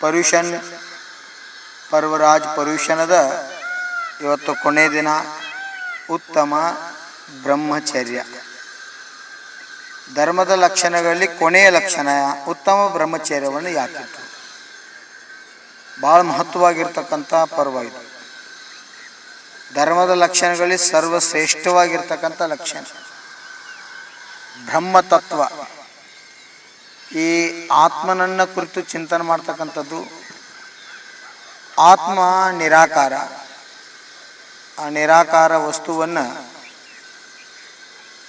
ಪರ್ಯೂಷನ್ ಪರ್ವರಾಜ್ ಪರ್ಯೂಷನದ ಇವತ್ತು ಕೊನೆ ದಿನ. ಉತ್ತಮ ಬ್ರಹ್ಮಚರ್ಯ. ಧರ್ಮದ ಲಕ್ಷಣಗಳಲ್ಲಿ ಕೊನೆಯ ಲಕ್ಷಣ ಉತ್ತಮ ಬ್ರಹ್ಮಚರ್ಯವನ್ನು ಯಾಕಿತ್ತು? ಭಾಳ ಮಹತ್ವವಾಗಿರ್ತಕ್ಕಂಥ ಪರ್ವ ಇದು. ಧರ್ಮದ ಲಕ್ಷಣಗಳಲ್ಲಿ ಸರ್ವಶ್ರೇಷ್ಠವಾಗಿರ್ತಕ್ಕಂಥ ಲಕ್ಷಣ. ಬ್ರಹ್ಮತತ್ವ. ಈ ಆತ್ಮನನ್ನ ಕುರಿತು ಚಿಂತನೆ ಮಾಡ್ತಕ್ಕಂಥದ್ದು ಆತ್ಮ ನಿರಾಕಾರ. ಆ ನಿರಾಕಾರ ವಸ್ತುವನ್ನು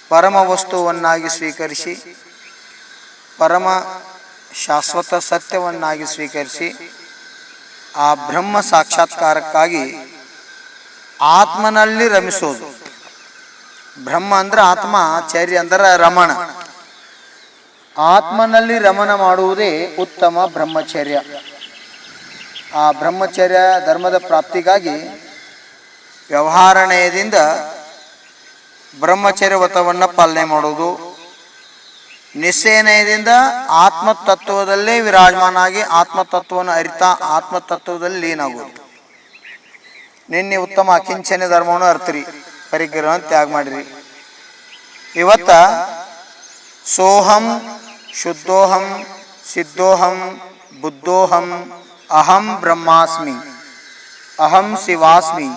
ಪರಮ ವಸ್ತುವನ್ನಾಗಿ ಸ್ವೀಕರಿಸಿ, ಪರಮ ಶಾಶ್ವತ ಸತ್ಯವನ್ನಾಗಿ ಸ್ವೀಕರಿಸಿ, ಆ ಬ್ರಹ್ಮ ಸಾಕ್ಷಾತ್ಕಾರಕ್ಕಾಗಿ ಆತ್ಮನಲ್ಲಿ ರಮಿಸೋದು. ಬ್ರಹ್ಮ ಅಂದ್ರೆ ಆತ್ಮ, ಚರ್ಯ ಅಂದ್ರೆ ರಮಣ. ಆತ್ಮನಲ್ಲಿ ರಮಣ ಮಾಡುವುದೇ ಉತ್ತಮ ಬ್ರಹ್ಮಚರ್ಯ. ಆ ಬ್ರಹ್ಮಚರ್ಯ ಧರ್ಮದ ಪ್ರಾಪ್ತಿಗಾಗಿ ವ್ಯವಹಾರಣಯದಿಂದ ಬ್ರಹ್ಮಚರ್ಯ ವ್ರತವನ್ನು ಪಾಲನೆ ಮಾಡುವುದು ನಿಶ್ಚಯನಯದಿಂದ ಆತ್ಮತತ್ವದಲ್ಲೇ ವಿರಾಜಮಾನಾಗಿ ಆತ್ಮತತ್ವವನ್ನು ಅರಿತಾ ಆತ್ಮತತ್ವದಲ್ಲಿ ಲೀನಾಗುವುದು. ನಿನ್ನೆ ಉತ್ತಮ ಅಕಿಂಚನ ಧರ್ಮವನ್ನು ಅರ್ಥರಿ ಪರಿಗ್ರಹ ತ್ಯಾಗ ಮಾಡಿರಿ. ಇವತ್ತ ಸೋಹಂ ಶುದ್ಧೋಹಂ, ಸಿದ್ಧೋಹಂ, ಬುದ್ಧೋಹಂ, ಅಹಂ ಬ್ರಹ್ಮಾಸ್ಮಿ, ಅಹಂ ಶಿವಾಸ್ಮಿ.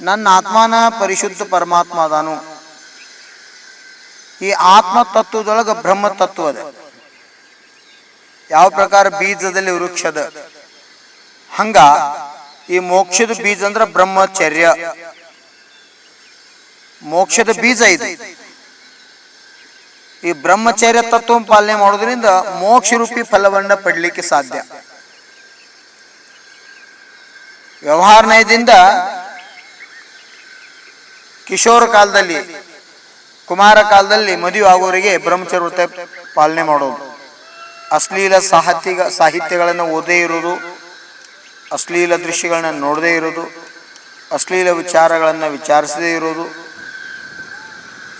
ನನ್ನ ಆತ್ಮನ ಪರಿಶುದ್ಧ ಪರಮಾತ್ಮ ಅದಾನು. ಈ ಆತ್ಮ ತತ್ವದೊಳಗೆ ಬ್ರಹ್ಮ ತತ್ವ ಅದ. ಯಾವ ಪ್ರಕಾರ ಬೀಜದಲ್ಲಿ ವೃಕ್ಷದ ಹಂಗ ಈ ಮೋಕ್ಷದ ಬೀಜ ಅಂದ್ರೆ ಬ್ರಹ್ಮಚರ್ಯ. ಮೋಕ್ಷದ ಬೀಜ ಇದು. ಈ ಬ್ರಹ್ಮಚರ್ಯ ತತ್ವ ಪಾಲನೆ ಮಾಡೋದ್ರಿಂದ ಮೋಕ್ಷ ರೂಪಿ ಫಲವನ್ನ ಪಡಲಿಕ್ಕೆ ಸಾಧ್ಯ. ವ್ಯವಹಾರನಯದಿಂದ ಕಿಶೋರ ಕಾಲದಲ್ಲಿ, ಕುಮಾರ ಕಾಲದಲ್ಲಿ ಮದುವೆ ಆಗೋರಿಗೆ ಬ್ರಹ್ಮಚರ್ಯ ವ್ರತ ಪಾಲನೆ ಮಾಡೋದು ಅಶ್ಲೀಲ ಸಾಹಿತ್ಯ ಸಾಹಿತ್ಯಗಳನ್ನು ಓದೇ ಇರೋದು ಅಶ್ಲೀಲ ದೃಶ್ಯಗಳನ್ನ ನೋಡದೇ ಇರೋದು ಅಶ್ಲೀಲ ವಿಚಾರಗಳನ್ನು ವಿಚಾರಿಸದೇ ಇರೋದು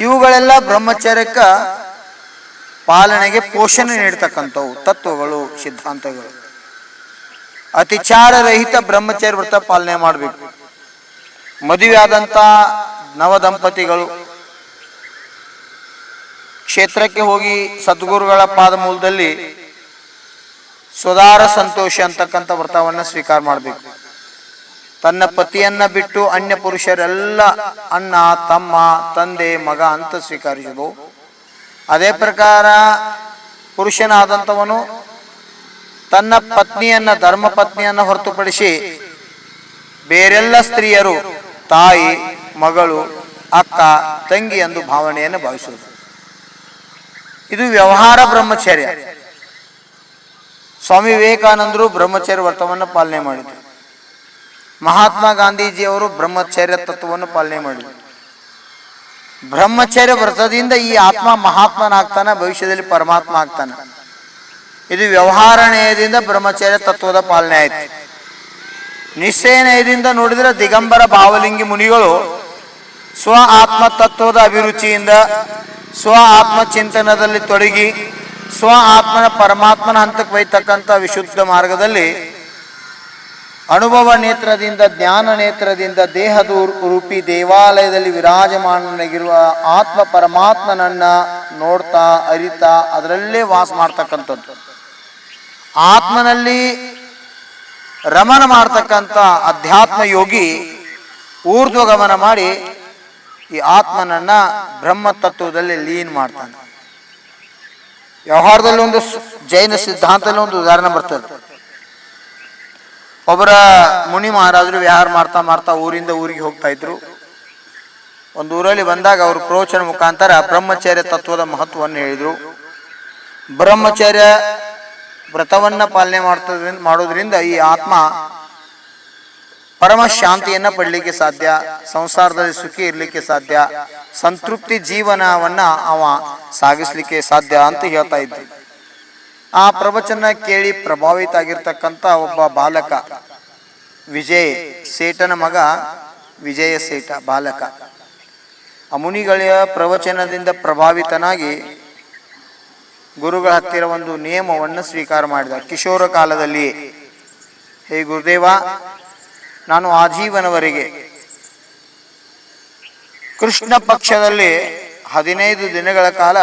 ಇವುಗಳೆಲ್ಲ ಬ್ರಹ್ಮಚರ್ಯಕ್ಕೆ ಪಾಲನೆಗೆ ಪೋಷಣೆ ನೀಡತಕ್ಕಂಥವು ತತ್ವಗಳು, ಸಿದ್ಧಾಂತಗಳು. ಅತಿಚಾರರಹಿತ ಬ್ರಹ್ಮಚರ್ಯ ವ್ರತ ಪಾಲನೆ ಮಾಡಬೇಕು. ಆದಂಥ ನವ ದಂಪತಿಗಳು ಕ್ಷೇತ್ರಕ್ಕೆ ಹೋಗಿ ಸದ್ಗುರುಗಳ ಪಾದ ಮೂಲದಲ್ಲಿ ಸ್ವದಾರ ಸಂತೋಷ ಅಂತಕ್ಕಂಥ ವ್ರತವನ್ನು ಸ್ವೀಕಾರ ಮಾಡಬೇಕು. ತನ್ನ ಪತಿಯನ್ನ ಬಿಟ್ಟು ಅನ್ಯ ಪುರುಷರೆಲ್ಲ ಅಣ್ಣ, ತಮ್ಮ, ತಂದೆ, ಮಗ ಅಂತ ಸ್ವೀಕರಿಸುವುದು. ಅದೇ ಪ್ರಕಾರ ಪುರುಷನಾದಂಥವನು ತನ್ನ ಪತ್ನಿಯನ್ನ ಧರ್ಮ ಪತ್ನಿಯನ್ನ ಹೊರತುಪಡಿಸಿ ಬೇರೆಲ್ಲ ಸ್ತ್ರೀಯರು, ತಾಯಿ, ಮಗಳು, ಅಕ್ಕ, ತಂಗಿ ಎಂದು ಭಾವನೆಯನ್ನು ಭಾವಿಸುವುದು. ಇದು ವ್ಯವಹಾರ ಬ್ರಹ್ಮಚರ್ಯ. ಸ್ವಾಮಿ ವಿವೇಕಾನಂದರು ಬ್ರಹ್ಮಚರ್ಯ ವ್ರತವನ್ನು ಪಾಲನೆ ಮಾಡಿದರು. ಮಹಾತ್ಮ ಗಾಂಧೀಜಿಯವರು ಬ್ರಹ್ಮಚರ್ಯ ತತ್ವವನ್ನು ಪಾಲನೆ ಮಾಡಿದರು. ಬ್ರಹ್ಮಚರ್ಯ ವ್ರತದಿಂದ ಈ ಆತ್ಮ ಮಹಾತ್ಮನಾಗ್ತಾನೆ, ಭವಿಷ್ಯದಲ್ಲಿ ಪರಮಾತ್ಮ ಆಗ್ತಾನೆ. ಇದು ವ್ಯವಹಾರಣೆಯದಿಂದ ಬ್ರಹ್ಮಚರ್ಯ ತತ್ವದ ಪಾಲನೆ ಆಯ್ತು. ನಿಶ್ಚಯನಯದಿಂದ ನೋಡಿದ್ರೆ ದಿಗಂಬರ ಭಾವಲಿಂಗಿ ಮುನಿಗಳು ಸ್ವ ಆತ್ಮ ತತ್ವದ ಅಭಿರುಚಿಯಿಂದ, ಸ್ವ ಆತ್ಮ ಚಿಂತನದಲ್ಲಿ ತೊಡಗಿ, ಸ್ವ ಆತ್ಮನ ಪರಮಾತ್ಮನ ಹಂತಕ್ಕೆ ಬೈತಕ್ಕಂಥ ವಿಶುದ್ಧ ಮಾರ್ಗದಲ್ಲಿ ಅನುಭವ ನೇತ್ರದಿಂದ, ಜ್ಞಾನ ನೇತ್ರದಿಂದ, ದೇಹದ ರೂಪಿ ದೇವಾಲಯದಲ್ಲಿ ವಿರಾಜಮಾನನಾಗಿರುವ ಆತ್ಮ ಪರಮಾತ್ಮನನ್ನ ನೋಡ್ತಾ, ಅರಿತಾ, ಅದರಲ್ಲೇ ವಾಸ ಮಾಡ್ತಕ್ಕಂಥದ್ದು. ಆತ್ಮನಲ್ಲಿ ರಮನ ಮಾಡ್ತಕ್ಕಂಥ ಅಧ್ಯಾತ್ಮ ಯೋಗಿ ಊರ್ಧ್ವ ಗಮನ ಮಾಡಿ ಈ ಆತ್ಮನನ್ನ ಬ್ರಹ್ಮ ತತ್ವದಲ್ಲಿ ಲೀನ್ ಮಾಡ್ತಾನೆ. ವ್ಯವಹಾರದಲ್ಲಿ ಒಂದು ಜೈನ ಸಿದ್ಧಾಂತದಲ್ಲಿ ಒಂದು ಉದಾಹರಣೆ ಬರ್ತದೆ. ಒಬ್ಬರ ಮುನಿ ಮಹಾರಾಜರು ವಿಹಾರ ಮಾಡ್ತಾ ಮಾಡ್ತಾ ಊರಿಂದ ಊರಿಗೆ ಹೋಗ್ತಾ ಇದ್ರು. ಒಂದು ಊರಲ್ಲಿ ಬಂದಾಗ ಅವರು ಪ್ರವಚನ ಮುಖಾಂತರ ಬ್ರಹ್ಮಚಾರ್ಯ ತತ್ವದ ಮಹತ್ವವನ್ನು ಹೇಳಿದರು. ಬ್ರಹ್ಮಚಾರ್ಯ ವ್ರತವನ್ನ ಪಾಲನೆ ಮಾಡ್ತದ್ರಿಂದ ಮಾಡೋದ್ರಿಂದ ಈ ಆತ್ಮ ಪರಮ ಶಾಂತಿಯನ್ನ ಪಡಲಿಕ್ಕೆ ಸಾಧ್ಯ, ಸಂಸಾರದಲ್ಲಿ ಸುಖಿ ಇರಲಿಕ್ಕೆ ಸಾಧ್ಯ, ಸಂತೃಪ್ತಿ ಜೀವನವನ್ನ ಅವ ಸಾಗಿಸ್ಲಿಕ್ಕೆ ಸಾಧ್ಯ ಅಂತ ಹೇಳ್ತಾ ಇದ್ದ ಆ ಪ್ರವಚನ ಕೇಳಿ ಪ್ರಭಾವಿತ ಆಗಿರ್ತಕ್ಕಂತ ಒಬ್ಬ ಬಾಲಕ, ವಿಜಯ್ ಸೇಠನ ಮಗ, ವಿಜಯ ಸೇಠ ಬಾಲಕ. ಅಮುನಿಗಳ ಪ್ರವಚನದಿಂದ ಪ್ರಭಾವಿತನಾಗಿ ಗುರುಗಳ ಹತ್ತಿರ ಒಂದು ನಿಯಮವನ್ನು ಸ್ವೀಕಾರ ಮಾಡಿದ. ಕಿಶೋರ ಕಾಲದಲ್ಲಿ, ಹೇ ಗುರುದೇವ, ನಾನು ಆಜೀವನವರೆಗೆ ಕೃಷ್ಣ ಪಕ್ಷದಲ್ಲಿ ಹದಿನೈದು ದಿನಗಳ ಕಾಲ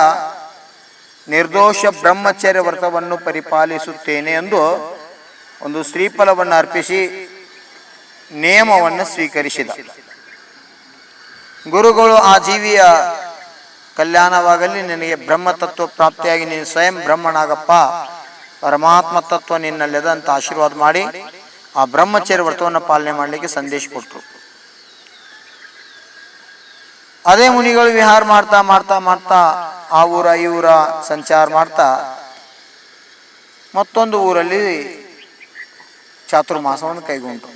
ನಿರ್ದೋಷ ಬ್ರಹ್ಮಚರ್ಯ ವ್ರತವನ್ನು ಪರಿಪಾಲಿಸುತ್ತೇನೆ ಎಂದು ಒಂದು ಶ್ರೀಫಲವನ್ನು ಅರ್ಪಿಸಿ ನಿಯಮವನ್ನು ಸ್ವೀಕರಿಸಿದ. ಗುರುಗಳು ಆ ಜೀವಿಯ ಕಲ್ಯಾಣವಾಗಲಿ, ನಿನಗೆ ಬ್ರಹ್ಮ ತತ್ವ ಪ್ರಾಪ್ತಿಯಾಗಿ, ನೀನು ಸ್ವಯಂ ಬ್ರಹ್ಮನಾಗಪ್ಪ, ಪರಮಾತ್ಮ ತತ್ವ ನಿನ್ನಲ್ಲಿದೆ ಅಂತ ಆಶೀರ್ವಾದ ಮಾಡಿ ಆ ಬ್ರಹ್ಮಚರ್ಯ ವ್ರತವನ್ನು ಪಾಲನೆ ಮಾಡಲಿಕ್ಕೆ ಸಂದೇಶ ಕೊಟ್ಟರು. ಅದೇ ಮುನಿಗಳು ವಿಹಾರ ಮಾಡ್ತಾ ಮಾಡ್ತಾ ಮಾಡ್ತಾ ಆ ಊರ ಈ ಊರ ಸಂಚಾರ ಮಾಡ್ತಾ ಮತ್ತೊಂದು ಊರಲ್ಲಿ ಚಾತುರ್ಮಾಸವನ್ನು ಕೈಗೊಂಡ್ರು.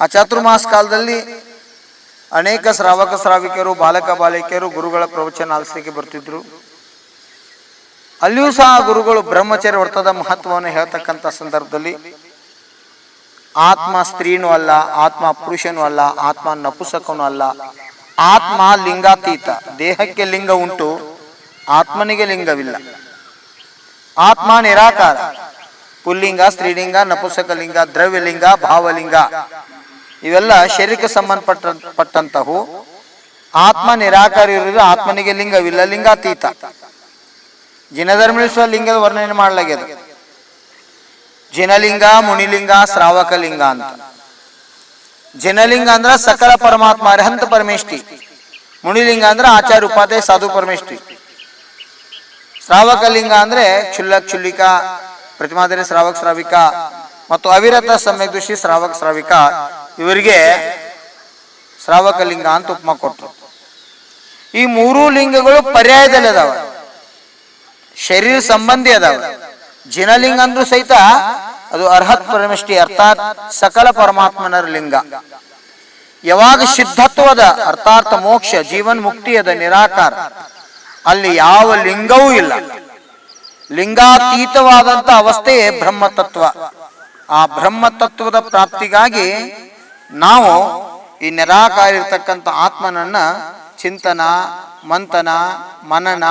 ಆ ಚಾತುರ್ಮಾಸ ಕಾಲದಲ್ಲಿ ಅನೇಕ ಶ್ರಾವಕ ಶ್ರಾವಿಕರು, ಬಾಲಕ ಬಾಲಿಕೆಯರು ಗುರುಗಳ ಪ್ರವಚನ ಆಲಿಸಲಿಕ್ಕೆ ಬರ್ತಿದ್ರು. ಅಲ್ಲಿಯೂ ಸಹ ಗುರುಗಳು ಬ್ರಹ್ಮಚರ್ಯ ವ್ರತದ ಮಹತ್ವವನ್ನು ಹೇಳ್ತಕ್ಕಂಥ ಸಂದರ್ಭದಲ್ಲಿ ಆತ್ಮ ಸ್ತ್ರೀನೂ ಅಲ್ಲ, ಆತ್ಮ ಪುರುಷನೂ ಅಲ್ಲ, ಆತ್ಮ ನಪುಸಕನೂ ಅಲ್ಲ. ಆತ್ಮ ಲಿಂಗಾತೀತ, ದೇಹಕ್ಕೆ ಲಿಂಗ ಉಂಟು, ಆತ್ಮನಿಗೆ ಲಿಂಗವಿಲ್ಲ. ಆತ್ಮ ನಿರಾಕಾರ, ಪುಲ್ಲಿಂಗ, ಸ್ತ್ರೀಲಿಂಗ, ನಪುಸಕ ಲಿಂಗ, ದ್ರವ್ಯಲಿಂಗ, ಭಾವಲಿಂಗ. ಇವೆಲ್ಲ ಶರೀರಕ್ಕೆ ಸಂಬಂಧಪಟ್ಟ ಪಟ್ಟಂತಹವು ಆತ್ಮ ನಿರಾಕಾರ ಇರುವುದು ಆತ್ಮನಿಗೆ ಲಿಂಗವಿಲ್ಲ, ಲಿಂಗಾತೀತ. ಜಿನಧರ್ಮಿಸುವ ಲಿಂಗದ ವರ್ಣನೆ ಮಾಡಲಾಗ್ಯದ ಜಿನಲಿಂಗ, ಮುನಿಲಿಂಗ, ಶ್ರಾವಕಲಿಂಗ ಅಂತ. ಜನಲಿಂಗ ಅಂದ್ರ ಸಕಲ ಪರಮಾತ್ಮ, ಅರ್ಹಂತ ಪರಮೇಷ್ಠಿ. ಮುನಿಲಿಂಗ ಅಂದ್ರೆ ಆಚಾರ್ಯ ಉಪಾಧ್ಯಾಯ, ಸಾಧು ಪರಮೇಷ್ಠಿ. ಶ್ರಾವಕಲಿಂಗ ಅಂದ್ರೆ ಚುಲ್ಲಕ್ ಕ್ಷುಲ್ಲಿಕ ಪ್ರತಿಮಾದರಿ ಶ್ರಾವಕ, ಶ್ರಾವಿಕ ಮತ್ತು ಅವಿರತ ಸಮ್ಯಕ್ ದೃಷ್ಟಿ ಶ್ರಾವಕ, ಶ್ರಾವಿಕ ಇವರಿಗೆ ಶ್ರಾವಕಲಿಂಗ ಅಂತ ಉಪಮ ಕೊಟ್ಟರು ಈ ಮೂರು ಲಿಂಗಗಳು ಪರ್ಯಾಯದಲ್ಲಿ ಅದಾವ. ಶರೀರ ಸಂಬಂಧಿ ಅದಾವ. ಜಿನಲಿಂಗ ಅಂದ್ರೂ ಸಹಿತ ಅದು ಅರ್ಹತ್ ಪರಮಿಷ್ಠಿ ಅರ್ಥಾತ್ ಸಕಲ ಪರಮಾತ್ಮನರ ಲಿಂಗ. ಯಾವಾಗ ಸಿದ್ಧತ್ವದ ಅರ್ಥಾರ್ಥ ಮೋಕ್ಷ, ಜೀವನ್ ಮುಕ್ತಿಯದ ನಿರಾಕಾರ, ಅಲ್ಲಿ ಯಾವ ಲಿಂಗವೂ ಇಲ್ಲ. ಲಿಂಗಾತೀತವಾದಂತ ಅವಸ್ಥೆಯೇ ಬ್ರಹ್ಮತತ್ವ. ಆ ಬ್ರಹ್ಮತತ್ವದ ಪ್ರಾಪ್ತಿಗಾಗಿ ನಾವು ಈ ನಿರಾಕಾರ ಇರ್ತಕ್ಕಂಥ ಆತ್ಮನನ್ನ ಚಿಂತನ, ಮಂಥನ, ಮನನ,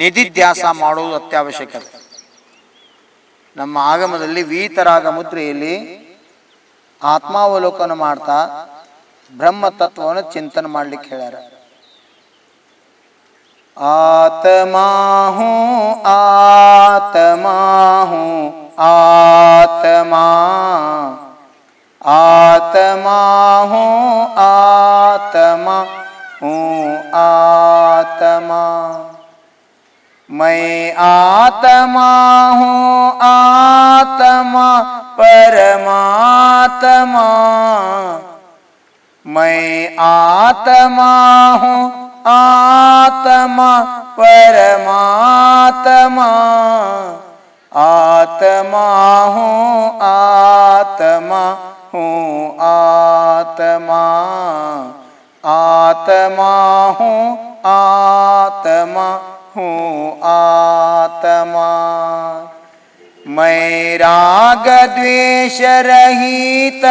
ನಿಧಿಧ್ಯಾಸ ಮಾಡುವುದು ಅತ್ಯವಶ್ಯಕತೆ. ನಮ್ಮ ಆಗಮದಲ್ಲಿ ವೀತರಾಗ ಮುದ್ರೆಯಲ್ಲಿ ಆತ್ಮಾವಲೋಕನ ಮಾಡ್ತಾ ಬ್ರಹ್ಮ ತತ್ವವನ್ನು ಚಿಂತನೆ ಮಾಡ್ಲಿಕ್ಕೆ ಹೇಳ್ಯಾರ. ಆತ್ಮಾ ಹೂ ಆತ್ಮಾ ಹೂ ಆತ್ಮಾ ಆತ್ಮಾ ಹೂ ಆತ್ಮಾ ಹೂ, ಆತ್ಮಾ. मैं आत्मा हूँ, आत्मा, परमात्मा। मैं आत्मा हूँ, आत्मा, परमात्मा। आत्मा हूँ आत्मा हूँ, आत्मा। आत्मा हूँ आत्मा हूँ। आत्मा। मै रागद्वेषरहित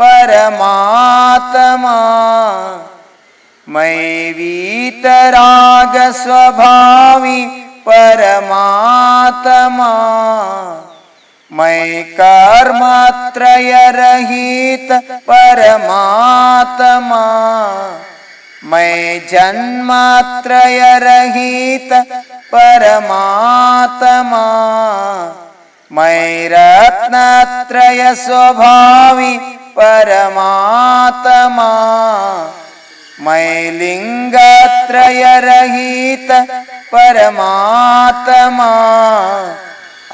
परमात्मा। मै वीत परमात्मा। मै कर्मत्रयरहित परमात्मा। मै जन्मात्रय परमात्मा। मैं रत्नत्रय स्वभावी परमात्मा। मैं लिंगत्रय रहित परमात्मा।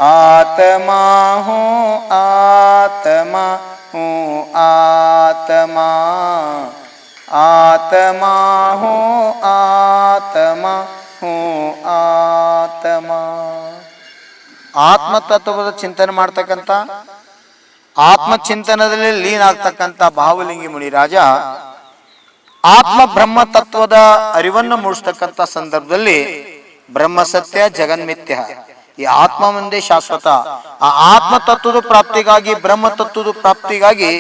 आत्मा हूँ आत्मा हूँ आत्मा। आत्मा हूँ आत्मा। ಹ್ಞೂ ಆತ್ಮ. ತತ್ವದ ಚಿಂತನೆ ಮಾಡ್ತಕ್ಕಂಥ ಆತ್ಮ ಚಿಂತನದಲ್ಲಿ ಲೀನಾಗ್ತಕ್ಕಂಥ ಭಾವಲಿಂಗಿ ಮುನಿರಾಜ ಆತ್ಮ ಬ್ರಹ್ಮ ತತ್ವದ ಅರಿವನ್ನು ಮೂಡಿಸ್ತಕ್ಕಂಥ ಸಂದರ್ಭದಲ್ಲಿ ಬ್ರಹ್ಮ ಸತ್ಯ ಜಗನ್ಮಿತ್ಯ. ಈ ಆತ್ಮ ಮುಂದೆ ಶಾಶ್ವತ. ಆ ಆತ್ಮ ತತ್ವದ ಪ್ರಾಪ್ತಿಗಾಗಿ ಬ್ರಹ್ಮ ತತ್ವದ ಪ್ರಾಪ್ತಿಗಾಗಿ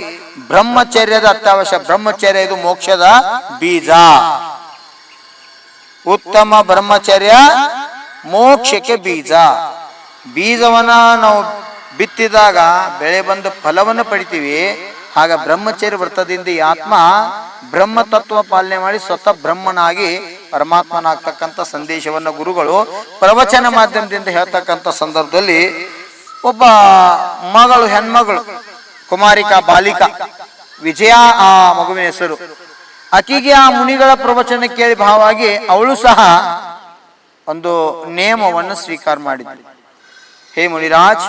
ಬ್ರಹ್ಮಚರ್ಯದ ಅತ್ಯಾವಶ್ಯ. ಬ್ರಹ್ಮಚರ್ಯ ಇದು ಮೋಕ್ಷದ ಬೀಜ. ಉತ್ತಮ ಬ್ರಹ್ಮಚರ್ಯ ಮೋಕ್ಷಕ್ಕೆ ಬೀಜ. ಬೀಜವನ್ನ ನಾವು ಬಿತ್ತಿದಾಗ ಬೆಳೆ ಬಂದು ಫಲವನ್ನು ಪಡಿತೀವಿ. ಆಗ ಬ್ರಹ್ಮಚರ್ಯ ವ್ರತದಿಂದ ಈ ಆತ್ಮ ಬ್ರಹ್ಮ ತತ್ವ ಪಾಲನೆ ಮಾಡಿ ಸ್ವತಃ ಬ್ರಹ್ಮನಾಗಿ ಪರಮಾತ್ಮನಾಗ್ತಕ್ಕಂಥ ಸಂದೇಶವನ್ನು ಗುರುಗಳು ಪ್ರವಚನ ಮಾಧ್ಯಮದಿಂದ ಹೇಳ್ತಕ್ಕಂಥ ಸಂದರ್ಭದಲ್ಲಿ ಒಬ್ಬ ಮಗಳು ಹೆಣ್ಮಗಳು, ಕುಮಾರಿಕಾ ಬಾಲಿಕಾ, ವಿಜಯ ಆ ಮಗುವಿನ ಹೆಸರು. ಆಕೆಗೆ ಆ ಮುನಿಗಳ ಪ್ರವಚನ ಕೇಳಿ ಭಾವವಾಗಿ ಅವಳು ಸಹ ಒಂದು ನೇಮವನ್ನು ಸ್ವೀಕಾರ ಮಾಡಿದ್ಳು ಹೇ ಮುನಿರಾಜ್,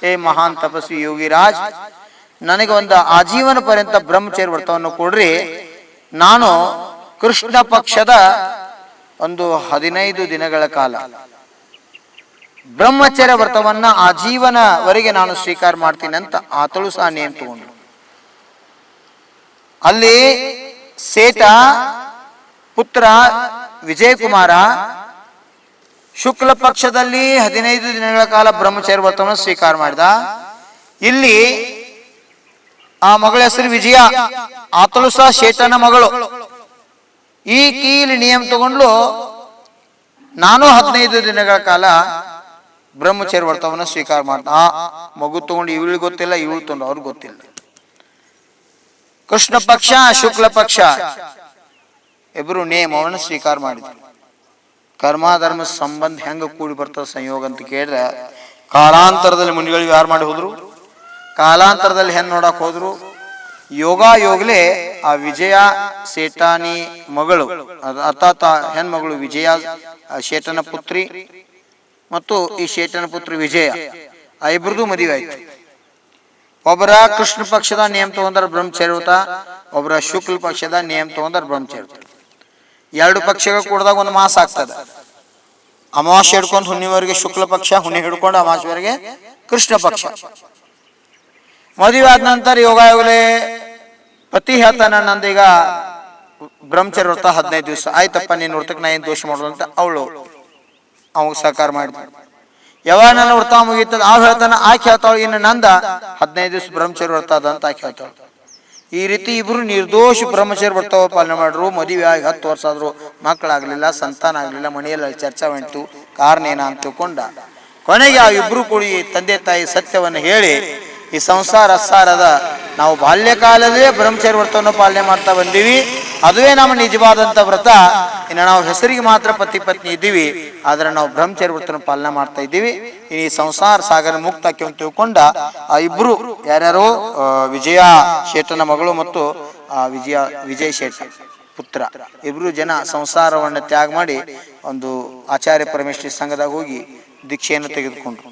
ಹೇ ಮಹಾನ್ ತಪಸ್ವಿ ಯೋಗಿರಾಜ್, ನನಗೆ ಒಂದು ಆಜೀವನ ಪರ್ಯಂತ ಬ್ರಹ್ಮಚರ್ಯ ವ್ರತವನ್ನು ಕೊಡ್ರಿ. ನಾನು ಕೃಷ್ಣ ಪಕ್ಷದ ಒಂದು ಹದಿನೈದು ದಿನಗಳ ಕಾಲ ಬ್ರಹ್ಮಚರ್ಯ ವ್ರತವನ್ನ ಆಜೀವನವರೆಗೆ ನಾನು ಸ್ವೀಕಾರ ಮಾಡ್ತೀನಿ ಅಂತ ಆತಳು ಸಹ ನೇಮ್ ತಗೊಂಡು. ಅಲ್ಲಿ ಸೇಟ ಪುತ್ರ, ವಿಜಯಕುಮಾರ, ಶುಕ್ಲ ಪಕ್ಷದಲ್ಲಿ ಹದಿನೈದು ದಿನಗಳ ಕಾಲ ಬ್ರಹ್ಮಚಾರಿ ವ್ರತವನ್ನು ಸ್ವೀಕಾರ ಮಾಡಿದ. ಇಲ್ಲಿ ಆ ಮಗಳ ಹೆಸರು ವಿಜಯ, ಆತಳು ಸಹ ಶೇತನ ಮಗಳು. ಈ ಕೀಲಿ ನಿಯಮ ತಗೊಂಡ್ಲು ನಾನು ಹದಿನೈದು ದಿನಗಳ ಕಾಲ ಬ್ರಹ್ಮಚರ್ಯ ವ್ರತವನ್ನು ಸ್ವೀಕಾರ ಮಾಡ್ದ. ಆ ಮಗು ತಗೊಂಡು ಇವಳಿಗೆ ಗೊತ್ತಿಲ್ಲ, ಇವಳು ತಗೊಂಡು ಅವ್ರಿಗೆ ಗೊತ್ತಿಲ್ಲ. ಕೃಷ್ಣ ಪಕ್ಷ, ಶುಕ್ಲ ಪಕ್ಷ. ಇಬ್ರು ನೇಮವನ್ನು ಸ್ವೀಕಾರ ಮಾಡಿದ್ರು. ಕರ್ಮಾಧರ್ಮ ಸಂಬಂಧ ಹೆಂಗ ಕೂಡಿ ಬರ್ತದ ಸಂಯೋಗ ಅಂತ ಕೇಳಿದ್ರೆ, ಕಾಲಾಂತರದಲ್ಲಿ ಮುನಿಗಳಿಗೆ ಯಾರು ಮಾಡಿ ಹೋದ್ರು? ಕಾಲಾಂತರದಲ್ಲಿ ಹೆಣ್ ನೋಡಕ್ ಹೋದ್ರು? ಯೋಗ ಯೋಗಲೇ ಆ ವಿಜಯ, ಸೇಟಾನಿ ಮಗಳು ಅರ್ಥಾತ್ ಹೆಣ್ಮಗಳು ವಿಜಯ ಶೇಟನ ಪುತ್ರಿ ಮತ್ತು ಈ ಶೇಟನ ಪುತ್ರಿ ವಿಜಯ, ಆ ಇಬ್ರದ್ದು ಮದುವೆ ಆಯ್ತು. ಒಬ್ಬರ ಕೃಷ್ಣ ಪಕ್ಷದ ನಿಯಮ ತಗೊಂಡ್ರೆ ಬ್ರಹ್ಮಚರ್ಯ ವ್ರತ ಒಬ್ಬರ ಶುಕ್ಲ ಪಕ್ಷದ ನಿಯಮ ತಗೊಂಡ್ರ ಬ್ರಹ್ಮಚರ್ಯ. ಎರಡು ಪಕ್ಷಗಳು ಕೂಡಿದಾಗ ಒಂದು ಮಾಸ ಆಗ್ತದೆ. ಅಮಾವಾಸ್ಯೆ ಹಿಡ್ಕೊಂಡು ಹುಣ್ಣಿವರೆಗೆ ಶುಕ್ಲ ಪಕ್ಷ, ಹುಣ್ಣಿ ಹಿಡ್ಕೊಂಡು ಅಮಾವಾಸ್ಯವರೆಗೆ ಕೃಷ್ಣ ಪಕ್ಷ. ಮದುವೆ ಆದ ನಂತರ ಯೋಗಾಯೋಗಲೇ ಪತಿ ಹೇಳ್ತಾನ ನಂದೀಗ ಬ್ರಹ್ಮಚರ್ಯ ವ್ರತ ಹದಿನೈದು ದಿವಸ. ಆಯ್ತಪ್ಪ, ನೀನು ವ್ರತಕ್ಕೆ ನಾ ಏನು ದೋಷ ಮಾಡೋದು ಅಂತ ಅವಳು ಅವಾಗ ಸಹಕಾರ ಮಾಡಿದ ಯಾವಾಗ ನನ್ನ ವ್ರತ ಮುಗೀತದ ಅವ್ ಹೇಳ್ತಾನ ಆಕೆ ಹೇಳ್ತಾಳು, ಇನ್ನು ನಂದ ಹದಿನೈದು ದಿವಸ ಬ್ರಹ್ಮಚರ್ಯ ವ್ರತ ಅಂತ ಆಕೆ ಹೇಳ್ತಾಳು. ಈ ರೀತಿ ಇಬ್ರು ನಿರ್ದೋಷ ಬ್ರಹ್ಮಚರ್ಯ ವ್ರತವ ಪಾಲನೆ ಮಾಡ್ರು, ಮದುವೆ ಆಗಿ ಹತ್ತು ವರ್ಷ ಆದ್ರು ಮಕ್ಕಳಾಗ್ಲಿಲ್ಲ, ಸಂತಾನ ಆಗಲಿಲ್ಲ ಮನೆಯಲ್ಲಿ ಚರ್ಚೆ ಬಂತು ಕಾರಣ ಏನ ಅಂತ ತಿಳ್ಕೊಂಡ. ಕೊನೆಗೆ ಆ ಇಬ್ರು ಕೂಡಿ ತಂದೆ ತಾಯಿ ಸತ್ಯವನ್ನು ಹೇಳಿ, ಈ ಸಂಸಾರ ಅಸಾರದ ನಾವು ಬಾಲ್ಯಕಾಲದಲ್ಲೇ ಬ್ರಹ್ಮಚರ್ಯ ವ್ರತವನ್ನು ಪಾಲನೆ ಮಾಡ್ತಾ ಬಂದೀವಿ. ಅದುವೇ ನಮ್ಮ ನಿಜವಾದಂತ ವ್ರತ. ಇನ್ನು ನಾವು ಹೆಸರಿಗೆ ಮಾತ್ರ ಪತಿ ಪತ್ನಿ ಇದ್ದೀವಿ. ಆದ್ರೆ ನಾವು ಬ್ರಹ್ಮಚರ್ಯ ವ್ರತನ ಪಾಲನೆ ಮಾಡ್ತಾ ಇದ್ದೀವಿ. ಈ ಸಂಸಾರ ಸಾಗರ ಮುಕ್ತ ಅಂತ ತಿಳ್ಕೊಂಡ ಆ ಇಬ್ರು ಯಾರ್ಯಾರು? ವಿಜಯ ಶೇಟನ ಮಗಳು ಮತ್ತು ಆ ವಿಜಯ ವಿಜಯ ಶೇಟ ಪುತ್ರ. ಇಬ್ರು ಜನ ಸಂಸಾರವನ್ನು ತ್ಯಾಗ ಮಾಡಿ ಒಂದು ಆಚಾರ್ಯ ಪರಮೇಶ್ವರಿ ಸಂಘದಾಗ ಹೋಗಿ ದೀಕ್ಷೆಯನ್ನು ತೆಗೆದುಕೊಂಡ್ರು.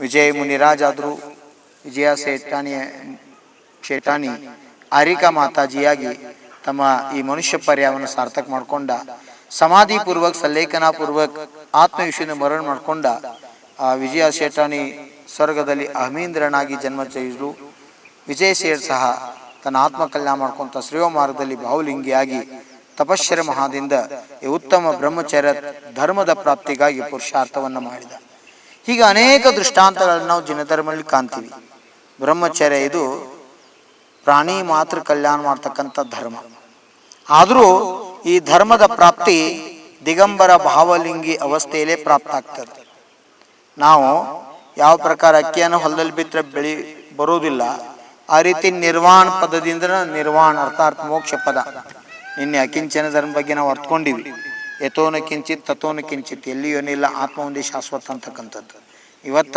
ವಿಜಯ ಮುನಿರಾಜ್ ಆದ್ರು ವಿಜಯ ಶೇಟಾನಿ ಶೇಟಾನಿ ಆರಿಕಾ ಮಾತಾಜಿಯಾಗಿ ತಮ್ಮ ಈ ಮನುಷ್ಯ ಪರ್ಯಾಯವನ್ನು ಸಾರ್ಥಕ ಮಾಡ್ಕೊಂಡ ಸಮಾಧಿ ಪೂರ್ವಕ ಸಲ್ಲೇಖನ ಪೂರ್ವಕ ಆತ್ಮವಿಷಯನ ಮರಣ ಮಾಡಿಕೊಂಡ ಆ ವಿಜಯ ಶೇಟಾಣಿ ಸ್ವರ್ಗದಲ್ಲಿ ಅಹಮೀಂದ್ರನಾಗಿ ಜನ್ಮ ತೆಗೆದ್ರು ವಿಜಯ ಶೇರ್ ಸಹ ತನ್ನ ಆತ್ಮ ಕಲ್ಯಾಣ ಮಾಡ್ಕೊಂತ ಶ್ರೇಯ ಮಾರ್ಗದಲ್ಲಿ ಬಾಹುಲಿಂಗಿಯಾಗಿ ತಪಶ್ಚರ ಮಹಾದಿಂದ ಈ ಉತ್ತಮ ಬ್ರಹ್ಮಚರ್ಯ ಧರ್ಮದ ಪ್ರಾಪ್ತಿಗಾಗಿ ಪುರುಷಾರ್ಥವನ್ನು ಮಾಡಿದ. ಹೀಗೆ ಅನೇಕ ದೃಷ್ಟಾಂತಗಳನ್ನು ನಾವು ಜಿನಧರ್ಮದಲ್ಲಿ ಕಾಣ್ತೀವಿ. ಬ್ರಹ್ಮಚರ್ಯ ಇದು ಪ್ರಾಣಿ ಮಾತ್ರ ಕಲ್ಯಾಣ ಮಾಡ್ತಕ್ಕಂಥ ಧರ್ಮ. ಆದರೂ ಈ ಧರ್ಮದ ಪ್ರಾಪ್ತಿ ದಿಗಂಬರ ಭಾವಲಿಂಗಿ ಅವಸ್ಥೆಯಲ್ಲೇ ಪ್ರಾಪ್ತ ಆಗ್ತದೆ ನಾವು ಯಾವ ಪ್ರಕಾರ ಅಕ್ಕಿಯನ್ನು ಹೊಲದಲ್ಲಿ ಬಿತ್ತರೆ ಬೆಳಿ ಬರೋದಿಲ್ಲ ಆ ರೀತಿ ನಿರ್ವಾಣ ಪದದಿಂದ ನಿರ್ವಾಣ ಅರ್ಥಾತ್ ಮೋಕ್ಷ ಪದ. ನಿನ್ನೆ ಅಕಿಂಚನ ಧರ್ಮ ಬಗ್ಗೆ ನಾವು ಅರ್ಥಕೊಂಡಿವಿ ಯಥೋನ ಕಿಂಚಿತ್ ತಥೋನ ಕಿಂಚಿತ್, ಎಲ್ಲಿಯೂ ಏನಿಲ್ಲ, ಆತ್ಮ ಒಂದೇ ಶಾಶ್ವತ ಅಂತಕ್ಕಂಥದ್ದು. ಇವತ್ತ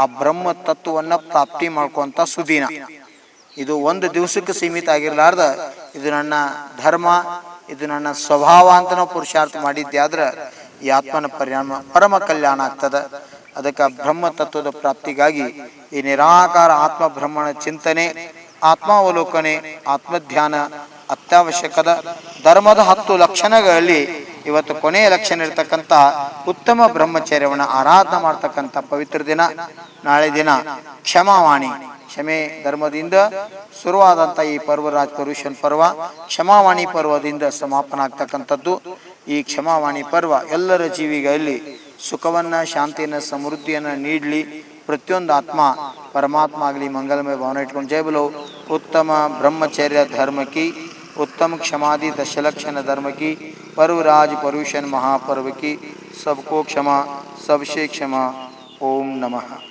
ಆ ಬ್ರಹ್ಮ ತತ್ವವನ್ನು ಪ್ರಾಪ್ತಿ ಮಾಡ್ಕೊಂತ ಸುದೀನ ಇದು ಒಂದು ದಿವಸಕ್ಕೆ ಸೀಮಿತ ಆಗಿರಲಾರ್ದ, ಇದು ನನ್ನ ಧರ್ಮ, ಇದು ನನ್ನ ಸ್ವಭಾವ ಅಂತ ನಾವು ಪುರುಷಾರ್ಥ ಮಾಡಿದ್ದೆ ಆದ್ರೆ ಈ ಆತ್ಮನ ಪರಿಣಾಮ ಪರಮ ಕಲ್ಯಾಣ ಆಗ್ತದ. ಅದಕ್ಕೆ ಬ್ರಹ್ಮ ತತ್ವದ ಪ್ರಾಪ್ತಿಗಾಗಿ ಈ ನಿರಾಕಾರ ಆತ್ಮ ಬ್ರಹ್ಮಣ ಚಿಂತನೆ ಆತ್ಮಾವಲೋಕನೆ ಆತ್ಮಧ್ಯಾನ ಅತ್ಯವಶ್ಯಕದ ಧರ್ಮದ ಹತ್ತು ಲಕ್ಷಣಗಳಲ್ಲಿ ಇವತ್ತು ಕೊನೆಯ ಲಕ್ಷಣ ಇರತಕ್ಕಂಥ ಉತ್ತಮ ಬ್ರಹ್ಮಚರ್ಯವನ್ನು ಆರಾಧನೆ ಮಾಡ್ತಕ್ಕಂಥ ಪವಿತ್ರ ದಿನ. ನಾಳೆ ದಿನ ಕ್ಷಮಾವಾಣಿ. ಕ್ಷಮೆ ಧರ್ಮದಿಂದ ಶುರುವಾದಂಥ ಈ ಪರ್ವ ರಾಜ್ ಪರುಷನ್ ಪರ್ವ ಕ್ಷಮಾವಾಣಿ ಪರ್ವದಿಂದ ಸಮಾಪನ ಆಗ್ತಕ್ಕಂಥದ್ದು ಈ ಕ್ಷಮಾವಾಣಿ ಪರ್ವ ಎಲ್ಲರ ಜೀವಿಗಳಲ್ಲಿ ಸುಖವನ್ನ ಶಾಂತಿಯನ್ನ ಸಮೃದ್ಧಿಯನ್ನ ನೀಡಲಿ ಪ್ರತಿಯೊಂದು ಆತ್ಮ ಪರಮಾತ್ಮ ಆಗಲಿ ಮಂಗಲಮಯ ಭಾವನೆ ಇಟ್ಕೊಂಡು ಜೈ ಬಲೋ ಉತ್ತಮ ಬ್ರಹ್ಮಚರ್ಯ ಧರ್ಮಕಿ उत्तम क्षमादि दशलक्षण धर्म की पर्वराज परुषण महापर्व की सबको क्षमा सबसे क्षमा ओम नमः